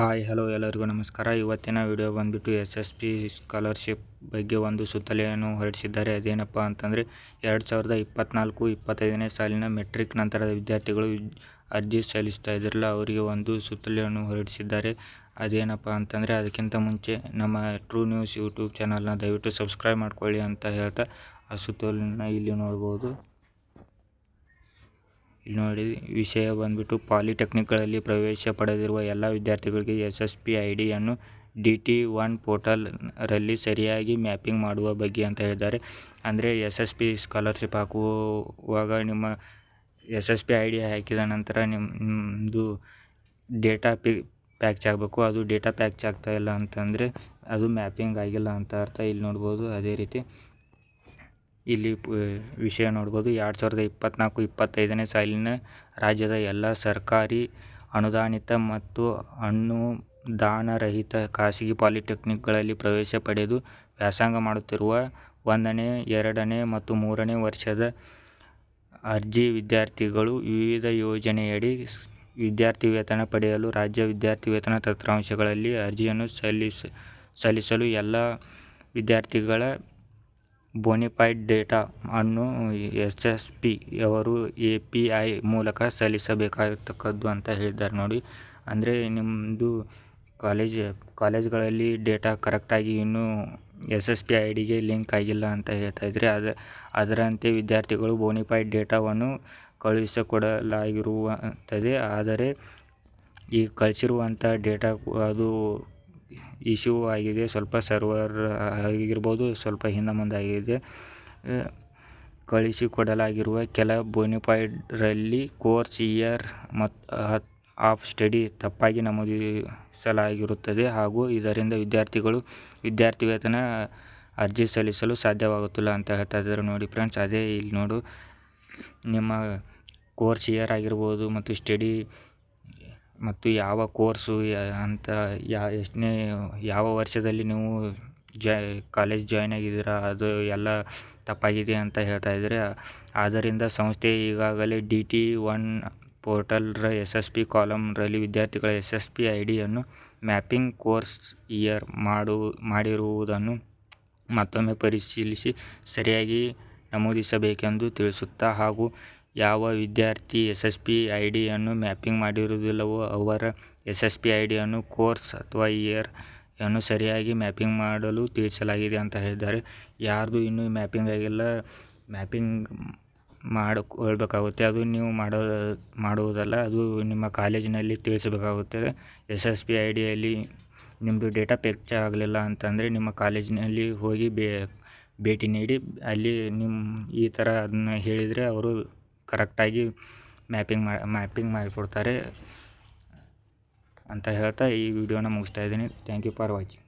Hi, hello ಎಲ್ಲರಿಗೂ ನಮಸ್ಕಾರ. ಇವತ್ತಿನ ವಿಡಿಯೋ ಬಂದುಬಿಟ್ಟು ಎಸ್ ಎಸ್ ಪಿ ಸ್ಕಾಲರ್ಶಿಪ್ ಬಗ್ಗೆ ಒಂದು ಸುತ್ತಲೆಯನ್ನು ಹೊರಡಿಸಿದ್ದಾರೆ. ಅದೇನಪ್ಪ ಅಂತಂದರೆ, ಎರಡು ಸಾವಿರದ ಇಪ್ಪತ್ತ್ನಾಲ್ಕು ಇಪ್ಪತ್ತೈದನೇ ಸಾಲಿನ ಮೆಟ್ರಿಕ್ ನಂತರದ ವಿದ್ಯಾರ್ಥಿಗಳು ಅರ್ಜಿ ಸಲ್ಲಿಸ್ತಾ ಇದ್ರಲ್ಲ, ಅವರಿಗೆ ಒಂದು ಸುತ್ತಲೆಯನ್ನು ಹೊರಡಿಸಿದ್ದಾರೆ. ಅದೇನಪ್ಪ ಅಂತಂದರೆ, ಅದಕ್ಕಿಂತ ಮುಂಚೆ ನಮ್ಮ ಟ್ರೂ ನ್ಯೂಸ್ ಯೂಟ್ಯೂಬ್ ಚಾನಲ್ನ ದಯವಿಟ್ಟು ಸಬ್ಸ್ಕ್ರೈಬ್ ಮಾಡ್ಕೊಳ್ಳಿ ಅಂತ ಹೇಳ್ತಾ ಆ ಸುತ್ತೋಲನ್ನ ಇಲ್ಲಿ ನೋಡ್ಬೋದು. ಇಲ್ಲಿ ನೋಡಿ, ವಿಷಯ ಬಂದ್ಬಿಟ್ಟು ಪಾಲಿಟೆಕ್ನಿಕ್ಗಳಲ್ಲಿ ಪ್ರವೇಶ ಪಡೆದಿರುವ ಎಲ್ಲ ವಿದ್ಯಾರ್ಥಿಗಳಿಗೆ ಎಸ್ ಎಸ್ ಪಿ ಐ ಡಿಯನ್ನು ಡಿ ಟಿ ಒನ್ ಪೋರ್ಟಲ್ ರಲ್ಲಿ ಸರಿಯಾಗಿ ಮ್ಯಾಪಿಂಗ್ ಮಾಡುವ ಬಗ್ಗೆ ಅಂತ ಹೇಳಿದ್ದಾರೆ. ಅಂದರೆ ಎಸ್ ಪಿ ಸ್ಕಾಲರ್ಶಿಪ್ ಹಾಕುವಾಗ ನಿಮ್ಮ S S P I D ಹಾಕಿದ ನಂತರ ನಿಮ್ಮದು ಡೇಟಾ ಪಿ ಪ್ಯಾಚ್ ಆಗಬೇಕು. ಅದು ಡೇಟಾ ಪ್ಯಾಚ್ ಆಗ್ತಾ ಇಲ್ಲ ಅಂತಂದರೆ ಅದು ಮ್ಯಾಪಿಂಗ್ ಆಗಿಲ್ಲ ಅಂತ ಅರ್ಥ. ಇಲ್ಲಿ ನೋಡ್ಬೋದು ಅದೇ ರೀತಿ ಇಲ್ಲಿ ವಿಷಯ ನೋಡ್ಬೋದು. ಎರಡು ಸಾವಿರದ ಇಪ್ಪತ್ನಾಲ್ಕು, ಇಪ್ಪತ್ತೈದನೇ ಸಾಲಿನ ರಾಜ್ಯದ ಎಲ್ಲ ಸರ್ಕಾರಿ ಅನುದಾನಿತ ಮತ್ತು ಅನುದಾನರಹಿತ ಖಾಸಗಿ ಪಾಲಿಟೆಕ್ನಿಕ್ಗಳಲ್ಲಿ ಪ್ರವೇಶ ಪಡೆದು ವ್ಯಾಸಂಗ ಮಾಡುತ್ತಿರುವ ಒಂದನೇ, ಎರಡನೇ ಮತ್ತು ಮೂರನೇ ವರ್ಷದ ಅರ್ಜಿ ವಿದ್ಯಾರ್ಥಿಗಳು ವಿವಿಧ ಯೋಜನೆಯಡಿ ವಿದ್ಯಾರ್ಥಿ ವೇತನ ಪಡೆಯಲು ರಾಜ್ಯ ವಿದ್ಯಾರ್ಥಿ ವೇತನ ತಂತ್ರಾಂಶಗಳಲ್ಲಿ ಅರ್ಜಿಯನ್ನು ಸಲ್ಲಿಸ, ಸಲ್ಲಿಸಲು ಎಲ್ಲ ವಿದ್ಯಾರ್ಥಿಗಳ ಬೋನಿಫೈಡ್ ಡೇಟಾ ಅನ್ನು ಎಸ್ ಎಸ್ ಪಿ ಅವರು ಎ ಪಿ ಐ ಮೂಲಕ ಸಲ್ಲಿಸಬೇಕಾಗಿರ್ತಕ್ಕದ್ದು ಅಂತ ಹೇಳಿದ್ದಾರೆ ನೋಡಿ. ಅಂದರೆ ನಿಮ್ಮದು ಕಾಲೇಜ್ ಕಾಲೇಜ್ಗಳಲ್ಲಿ ಡೇಟಾ ಕರೆಕ್ಟಾಗಿ ಇನ್ನೂ ಎಸ್ ಎಸ್ ಪಿ ಐ ಡಿಗೆ ಲಿಂಕ್ ಆಗಿಲ್ಲ ಅಂತ ಹೇಳ್ತಾ ಇದ್ದರೆ ಅದ, ಅದರಂತೆ ವಿದ್ಯಾರ್ಥಿಗಳು ಬೋನಿಫೈಡ್ ಡೇಟಾವನ್ನು ಕಳುಹಿಸಿಕೊಡಲಾಗಿರುವಂಥದ್ದೇ. ಆದರೆ ಈ ಕಳಿಸಿರುವಂಥ ಡೇಟಾ ಅದು ಇಶ್ಯೂ ಆಗಿದೆ, ಸ್ವಲ್ಪ ಸರ್ವರ್ ಆಗಿರ್ಬೋದು, ಸ್ವಲ್ಪ ಹಿಂದೆ ಮುಂದೆ ಆಗಿದೆ. ಕಳಿಸಿಕೊಡಲಾಗಿರುವ ಕೆಲ ಬೋನಿಫೈಡ್ರಲ್ಲಿ ಕೋರ್ಸ್ ಇಯರ್ ಮತ್ತು ಆಫ್ ಸ್ಟಡಿ ತಪ್ಪಾಗಿ ನಮೂದಿಸಲಾಗಿರುತ್ತದೆ ಹಾಗೂ ಇದರಿಂದ ವಿದ್ಯಾರ್ಥಿಗಳು ವಿದ್ಯಾರ್ಥಿ ವೇತನ ಅರ್ಜಿ ಸಲ್ಲಿಸಲು ಸಾಧ್ಯವಾಗುತ್ತಿಲ್ಲ ಅಂತ ಹೇಳ್ತಾ ನೋಡಿ ಫ್ರೆಂಡ್ಸ್, ಅದೇ ಇಲ್ಲಿ ನೋಡು. ನಿಮ್ಮ ಕೋರ್ಸ್ ಇಯರ್ ಆಗಿರ್ಬೋದು ಮತ್ತು ಸ್ಟಡಿ ಮತ್ತು ಯಾವ ಕೋರ್ಸು ಅಂತ ಯಾ ಎಷ್ಟನೇ ಯಾವ ವರ್ಷದಲ್ಲಿ ನೀವು ಜಾಯ್ ಕಾಲೇಜ್ ಜಾಯ್ನ್ ಆಗಿದ್ದೀರಾ, ಅದು ಎಲ್ಲ ತಪ್ಪಾಗಿದೆ ಅಂತ ಹೇಳ್ತಾ ಇದ್ದಾರೆ ಆದ್ದರಿಂದ ಸಂಸ್ಥೆ ಈಗಾಗಲೇ ಡಿ ಟಿ ಒನ್ ಪೋರ್ಟಲ್ರ ಎಸ್ ಎಸ್ ಪಿ ಕಾಲಮ್ರಲ್ಲಿ ವಿದ್ಯಾರ್ಥಿಗಳ ಎಸ್ ಎಸ್ ಪಿ ಐ ಡಿಯನ್ನು ಮ್ಯಾಪಿಂಗ್ ಕೋರ್ಸ್ ಇಯರ್ ಮಾಡು, ಮಾಡಿರುವುದನ್ನು ಮತ್ತೊಮ್ಮೆ ಪರಿಶೀಲಿಸಿ, ಸರಿಯಾಗಿ ನಮೂದಿಸಬೇಕೆಂದು ತಿಳಿಸುತ್ತಾ ಹಾಗೂ ಯಾವ ವಿದ್ಯಾರ್ಥಿ ಎಸ್ ಎಸ್ ಪಿ ಐ ಡಿಯನ್ನು ಮ್ಯಾಪಿಂಗ್ ಮಾಡಿರುವುದಿಲ್ಲವೋ ಅವರ ಎಸ್ ಎಸ್ ಪಿ ಐ ಡಿಯನ್ನು ಕೋರ್ಸ್ ಅಥವಾ ಇಯರ್ ಅನ್ನು ಸರಿಯಾಗಿ ಮ್ಯಾಪಿಂಗ್ ಮಾಡಲು ತಿಳಿಸಲಾಗಿದೆ ಅಂತ ಹೇಳಿದ್ದಾರೆ. ಯಾರ್ದು ಇನ್ನೂ ಮ್ಯಾಪಿಂಗ್ ಆಗಿಲ್ಲ. ಮ್ಯಾಪಿಂಗ್ ಮಾಡಿಕೊಳ್ಬೇಕಾಗುತ್ತೆ. ಅದು ನೀವು ಮಾಡೋ, ಮಾಡುವುದಲ್ಲ, ಅದು ನಿಮ್ಮ ಕಾಲೇಜಿನಲ್ಲಿ ತಿಳಿಸಬೇಕಾಗುತ್ತದೆ ಎಸ್ ಎಸ್ ಪಿ ಐ ಡಿಯಲ್ಲಿ ನಿಮ್ಮದು ಡೇಟಾ ಪೆಚ್ಚ ಆಗಲಿಲ್ಲ ಅಂತಂದರೆ ನಿಮ್ಮ ಕಾಲೇಜಿನಲ್ಲಿ ಹೋಗಿ ಭೇಟಿ ನೀಡಿ, ಅಲ್ಲಿ ನಿಮ್ಮ ಈ ಥರ ಅದನ್ನ ಹೇಳಿದರೆ ಅವರು ಕರೆಕ್ಟಾಗಿ ಮ್ಯಾಪಿಂಗ್ ಮಾ, ಮ್ಯಾಪಿಂಗ್ ಮಾಡಿಕೊಡ್ತಾರೆ ಅಂತ ಹೇಳ್ತಾ ಈ ವಿಡಿಯೋನ ಮುಗಿಸ್ತಾ ಇದ್ದೀನಿ. Thank you for watching